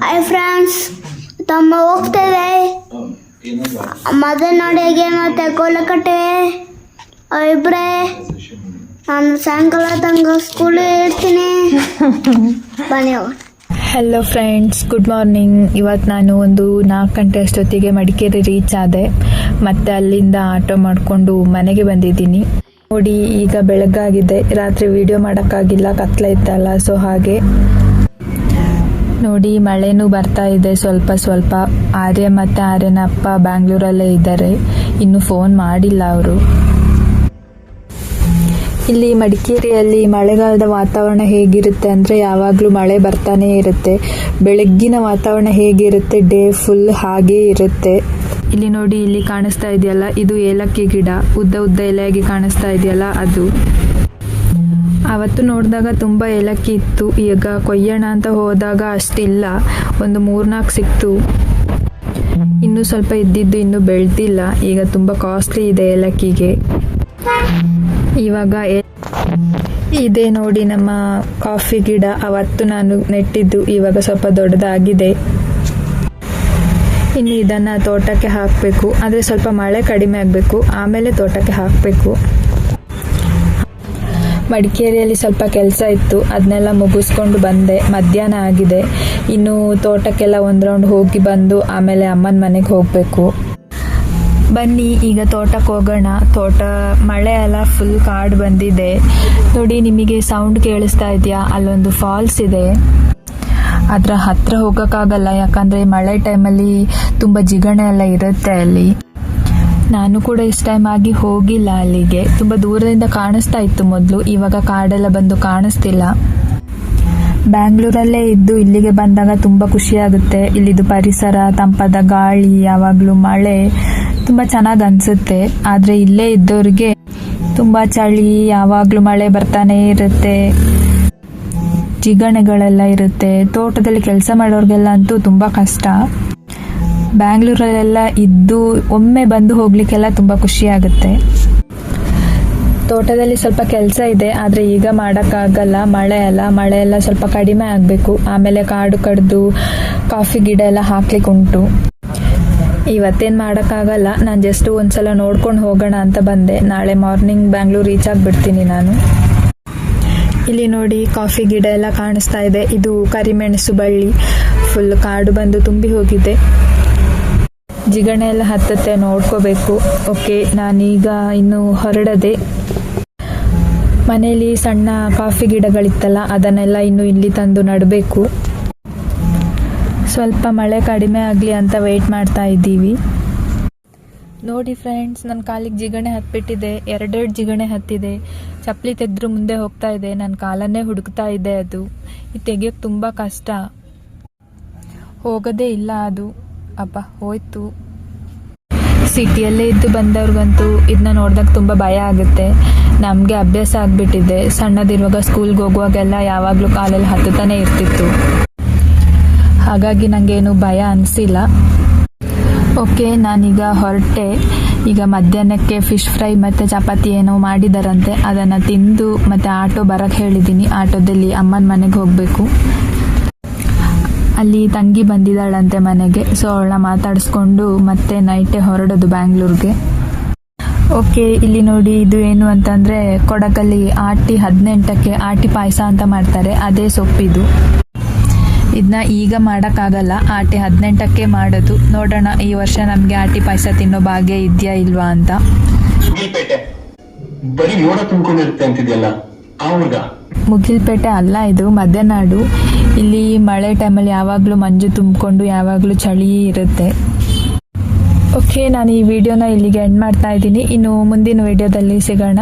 Hi friends ತಮ್ಮ ಹೋಗ್ತೇವೆ. ಮದನಾಡಿಗೆ ಮತ್ತೆ ಕೋಲಕಟ್ಟೆ ಇಬ್ಬರೇ ನಾನು ಸಾಯಂಕಾಲ ತನಕ ಸ್ಕೂಲಿಗೆ ಇರ್ತೀನಿ. ಬನ್ನಿ ಹಲೋ ಫ್ರೆಂಡ್ಸ್ ಗುಡ್ ಮಾರ್ನಿಂಗ್ ಇವತ್ತು ನಾನು ಒಂದು ನಾಲ್ಕು ಗಂಟೆ ಅಷ್ಟೊತ್ತಿಗೆ ಮಡಿಕೇರಿ ರೀಚ್ ಆದೆ. ಮತ್ತು ಅಲ್ಲಿಂದ ಆಟೋ ಮಾಡಿಕೊಂಡು ಮನೆಗೆ ಬಂದಿದ್ದೀನಿ. ನೋಡಿ ಈಗ ಬೆಳಗಾಗಿದೆ. ರಾತ್ರಿ ವಿಡಿಯೋ ಮಾಡೋಕ್ಕಾಗಿಲ್ಲ. ಕತ್ಲೆ ಇತ್ತಲ್ಲ ಸೊ ಹಾಗೆ. ನೋಡಿ, ಮಳೆನೂ ಬರ್ತಾ ಇದೆ. ಸ್ವಲ್ಪ ಸ್ವಲ್ಪ. ಆರ್ಯ ಮತ್ತೆ ಆರ್ಯನ ಅಪ್ಪ ಬ್ಯಾಂಗ್ಳೂರಲ್ಲೇ ಇದ್ದಾರೆ. ಇನ್ನು ಫೋನ್ ಮಾಡಿಲ್ಲ ಅವರು. ಇಲ್ಲಿ ಮಡಿಕೇರಿಯಲ್ಲಿ ಮಳೆಗಾಲದ ವಾತಾವರಣ ಹೇಗಿರುತ್ತೆ ಅಂದರೆ ಯಾವಾಗಲೂ ಮಳೆ ಬರ್ತಾನೆ ಇರುತ್ತೆ. ಬೆಳಗ್ಗಿನ ವಾತಾವರಣ ಹೇಗಿರುತ್ತೆ? ಡೇ ಫುಲ್ ಹಾಗೆ ಇರುತ್ತೆ. ಇಲ್ಲಿ ನೋಡಿ, ಇಲ್ಲಿ ಕಾಣಿಸ್ತಾ ಇದೆಯಲ್ಲ, ಇದು ಏಲಕ್ಕಿ ಗಿಡ. ಉದ್ದ ಉದ್ದ ಎಲೆಯಾಗಿ ಕಾಣಿಸ್ತಾ ಇದೆಯಲ್ಲ, ಅದು. ಅವತ್ತು ನೋಡಿದಾಗ ತುಂಬ ಏಲಕ್ಕಿ ಇತ್ತು. ಈಗ ಕೊಯ್ಯೋಣ ಅಂತ ಹೋದಾಗ ಅಷ್ಟಿಲ್ಲ. ಒಂದು ಮೂರ್ನಾಲ್ಕು ಸಿಕ್ತು. ಇನ್ನೂ ಸ್ವಲ್ಪ ಇದ್ದಿದ್ದು ಇನ್ನೂ ಬೆಳೆದಿಲ್ಲ. ಈಗ ತುಂಬ ಕಾಸ್ಟ್ಲಿ ಇದೆ ಏಲಕ್ಕಿಗೆ. ಇವಾಗ ಇದೆ ನೋಡಿ ನಮ್ಮ ಕಾಫಿ ಗಿಡ. ಅವತ್ತು ನಾನು ನೆಟ್ಟಿದ್ದು. ಇವಾಗ ಸ್ವಲ್ಪ ದೊಡ್ಡದಾಗಿದೆ. ಇನ್ನು ಇದನ್ನು ತೋಟಕ್ಕೆ ಹಾಕಬೇಕು. ಆದರೆ ಸ್ವಲ್ಪ ಮಳೆ ಕಡಿಮೆ ಆಗಬೇಕು. ಆಮೇಲೆ ತೋಟಕ್ಕೆ ಹಾಕಬೇಕು. ಮಡಿಕೇರಿಯಲ್ಲಿ ಸ್ವಲ್ಪ ಕೆಲಸ ಇತ್ತು. ಅದನ್ನೆಲ್ಲ ಮುಗಿಸ್ಕೊಂಡು ಬಂದೆ. ಮಧ್ಯಾಹ್ನ ಆಗಿದೆ. ಇನ್ನು ತೋಟಕ್ಕೆಲ್ಲ ಒಂದು ರೌಂಡ್ ಹೋಗಿ ಬಂದು ಆಮೇಲೆ ಅಮ್ಮನ ಮನೆಗೆ ಹೋಗಬೇಕು. ಬನ್ನಿ, ಈಗ ತೋಟಕ್ಕೆ ಹೋಗೋಣ. ತೋಟ ಮಳೆ ಎಲ್ಲ ಫುಲ್ ಕಾಡು ಬಂದಿದೆ. ನೋಡಿ, ನಿಮಗೆ ಸೌಂಡ್ ಕೇಳಿಸ್ತಾ ಇದೆಯಾ? ಅಲ್ಲೊಂದು ಫಾಲ್ಸ್ ಇದೆ. ಅದರ ಹತ್ರ ಹೋಗೋಕ್ಕಾಗಲ್ಲ. ಯಾಕಂದರೆ ಮಳೆ ಟೈಮಲ್ಲಿ ತುಂಬ ಜಿಗಣೆ ಎಲ್ಲ ಇರುತ್ತೆ ಅಲ್ಲಿ. ನಾನು ಕೂಡ ಇಷ್ಟ ಟೈಮ್ ಆಗಿ ಹೋಗಿಲ್ಲ ಅಲ್ಲಿಗೆ. ತುಂಬ ದೂರದಿಂದ ಕಾಣಿಸ್ತಾ ಇತ್ತು ಮೊದಲು. ಇವಾಗ ಕಾಡೆಲ್ಲ ಬಂದು ಕಾಣಿಸ್ತಿಲ್ಲ. ಬ್ಯಾಂಗ್ಳೂರಲ್ಲೇ ಇದ್ದು ಇಲ್ಲಿಗೆ ಬಂದಾಗ ತುಂಬ ಖುಷಿಯಾಗುತ್ತೆ ಇಲ್ಲಿದು ಪರಿಸರ, ತಂಪಾದ ಗಾಳಿ, ಯಾವಾಗಲೂ ಮಳೆ, ತುಂಬ ಚೆನ್ನಾಗಿ ಅನ್ಸುತ್ತೆ. ಆದರೆ ಇಲ್ಲೇ ಇದ್ದವ್ರಿಗೆ ತುಂಬ ಚಳಿ, ಯಾವಾಗಲೂ ಮಳೆ ಬರ್ತಾನೆ ಇರುತ್ತೆ. ಜಿಗಣೆಗಳೆಲ್ಲ ಇರುತ್ತೆ. ತೋಟದಲ್ಲಿ ಕೆಲಸ ಮಾಡೋರಿಗೆಲ್ಲ ಅಂತೂ ತುಂಬ ಕಷ್ಟ. ಬ್ಯಾಂಗ್ಳೂರಲ್ಲೆಲ್ಲ ಇದ್ದು ಒಮ್ಮೆ ಬಂದು ಹೋಗ್ಲಿಕ್ಕೆಲ್ಲ ತುಂಬ ಖುಷಿ ಆಗುತ್ತೆ. ತೋಟದಲ್ಲಿ ಸ್ವಲ್ಪ ಕೆಲಸ ಇದೆ, ಆದರೆ ಈಗ ಮಾಡೋಕ್ಕಾಗಲ್ಲ. ಮಳೆ ಅಲ್ಲ, ಮಳೆ ಎಲ್ಲ ಸ್ವಲ್ಪ ಕಡಿಮೆ ಆಗಬೇಕು. ಆಮೇಲೆ ಕಾಡು ಕಡ್ದು ಕಾಫಿ ಗಿಡ ಎಲ್ಲ ಹಾಕ್ಲಿಕ್ಕೆ ಉಂಟು. ಇವತ್ತೇನು ಮಾಡೋಕ್ಕಾಗಲ್ಲ, ನಾನು ಜಸ್ಟ್ ಒಂದ್ಸಲ ನೋಡ್ಕೊಂಡು ಹೋಗೋಣ ಅಂತ ಬಂದೆ. ನಾಳೆ ಮಾರ್ನಿಂಗ್ ಬ್ಯಾಂಗ್ಳೂರ್ ರೀಚ್ ಆಗಿಬಿಡ್ತೀನಿ ನಾನು. ಇಲ್ಲಿ ನೋಡಿ ಕಾಫಿ ಗಿಡ ಎಲ್ಲ ಕಾಣಿಸ್ತಾ ಇದೆ. ಇದು ಕರಿಮೆಣಸು ಬಳ್ಳಿ. ಫುಲ್ ಕಾಡು ಬಂದು ತುಂಬಿ ಹೋಗಿದೆ. ಜಿಗಣೆ ಎಲ್ಲ ಹತ್ತತ್ತೆ, ನೋಡ್ಕೋಬೇಕು. ಓಕೆ, ನಾನೀಗ ಇನ್ನು ಹೊರಡದೆ. ಮನೆಯಲ್ಲಿ ಸಣ್ಣ ಕಾಫಿ ಗಿಡಗಳಿತ್ತಲ್ಲ, ಅದನ್ನೆಲ್ಲ ಇನ್ನು ಇಲ್ಲಿ ತಂದು ನಡಬೇಕು. ಸ್ವಲ್ಪ ಮಳೆ ಕಡಿಮೆ ಆಗಲಿ ಅಂತ ವೆಯ್ಟ್ ಮಾಡ್ತಾ ಇದ್ದೀವಿ. ನೋಡಿ ಫ್ರೆಂಡ್ಸ್ ನನ್ನ ಕಾಲಿಗೆ ಜಿಗಣೆ ಹತ್ಬಿಟ್ಟಿದೆ, ಎರಡೆರಡು ಜಿಗಣೆ ಹತ್ತಿದೆ. ಚಪ್ಪಲಿ ತೆಗೆದ್ರು ಮುಂದೆ ಹೋಗ್ತಾ ಇದೆ ನನ್ನ ಕಾಲನ್ನೇ ಹುಡುಕ್ತಾ ಇದೆ ಅದು. ಇದು ತೆಗಿಯೋಕ್ಕೆ ತುಂಬ ಕಷ್ಟ. ಹೋಗೋದೇ ಇಲ್ಲ ಅದು. ಅಪ್ಪ ಹೋಯ್ತು. ಸಿಟಿಯಲ್ಲೇ ಇದ್ದು ಬಂದವ್ರಿಗಂತೂ ಇದನ್ನ ನೋಡಿದಾಗ ತುಂಬ ಭಯ ಆಗುತ್ತೆ. ನಮಗೆ ಅಭ್ಯಾಸ ಆಗಿಬಿಟ್ಟಿದೆ. ಸಣ್ಣದಿರುವಾಗ ಸ್ಕೂಲ್ಗೆ ಹೋಗುವಾಗೆಲ್ಲ ಯಾವಾಗಲೂ ಕಾಲಲ್ಲಿ ಹತ್ತುತ್ತಾನೆ ಇರ್ತಿತ್ತು. ಹಾಗಾಗಿ ನನಗೇನು ಭಯ ಅನಿಸಿಲ್ಲ. ಓಕೆ, ನಾನೀಗ ಹೊರಟೆ. ಈಗ ಮಧ್ಯಾಹ್ನಕ್ಕೆ ಫಿಶ್ ಫ್ರೈ ಮತ್ತು ಚಪಾತಿ ಏನೋ ಮಾಡಿದಾರಂತೆ. ಅದನ್ನು ತಿಂದು ಮತ್ತು ಆಟೋ ಬರೋಕ್ಕೆ ಹೇಳಿದ್ದೀನಿ ಆಟೋದಲ್ಲಿ ಅಮ್ಮನ ಮನೆಗೆ ಹೋಗಬೇಕು. ಅಲ್ಲಿ ತಂಗಿ ಬಂದಿದ್ದಾಳಂತೆ ಮನೆಗೆ. ಸೊ ಅವಳನ್ನ ಮಾತಾಡಿಸ್ಕೊಂಡು ಮತ್ತೆ ನೈಟೇ ಹೊರಡೋದು ಬ್ಯಾಂಗ್ಳೂರ್ಗೆ ಓಕೆ ಇಲ್ಲಿ ನೋಡಿ ಇದು ಏನು ಅಂತಂದರೆ ಕೊಡಕಲ್ಲಿ ಆಟಿ ಹದಿನೆಂಟಕ್ಕೆ ಆಟಿ ಪಾಯಸ ಅಂತ ಮಾಡ್ತಾರೆ. ಅದೇ ಸೊಪ್ಪಿದು. ಇದನ್ನ ಈಗ ಮಾಡೋಕ್ಕಾಗಲ್ಲ. ಆಟಿ ಹದಿನೆಂಟಕ್ಕೆ ಮಾಡೋದು. ನೋಡೋಣ ಈ ವರ್ಷ ನಮಗೆ ಆಟಿ ಪಾಯಸ ತಿನ್ನೋ ಭಾಗ್ಯ ಇದೆಯಾ ಇಲ್ವಾ ಅಂತ. ಮುಗಿಲ್ಪೇಟೆ. ಅಲ್ಲ ಇದು ಮಧ್ಯನಾಡು ಇಲ್ಲಿ ಮಳೆ ಟೈಮಲ್ಲಿ ಯಾವಾಗಲೂ ಮಂಜು ತುಂಬಿಕೊಂಡು ಯಾವಾಗಲೂ ಚಳಿ ಇರುತ್ತೆ. ಓಕೆ ನಾನು ಈ ವಿಡಿಯೋನ ಇಲ್ಲಿಗೆ ಎಂಡ್ ಮಾಡ್ತಾ ಇದ್ದೀನಿ. ಇನ್ನು ಮುಂದಿನ ವಿಡಿಯೋದಲ್ಲಿ ಸಿಗೋಣ.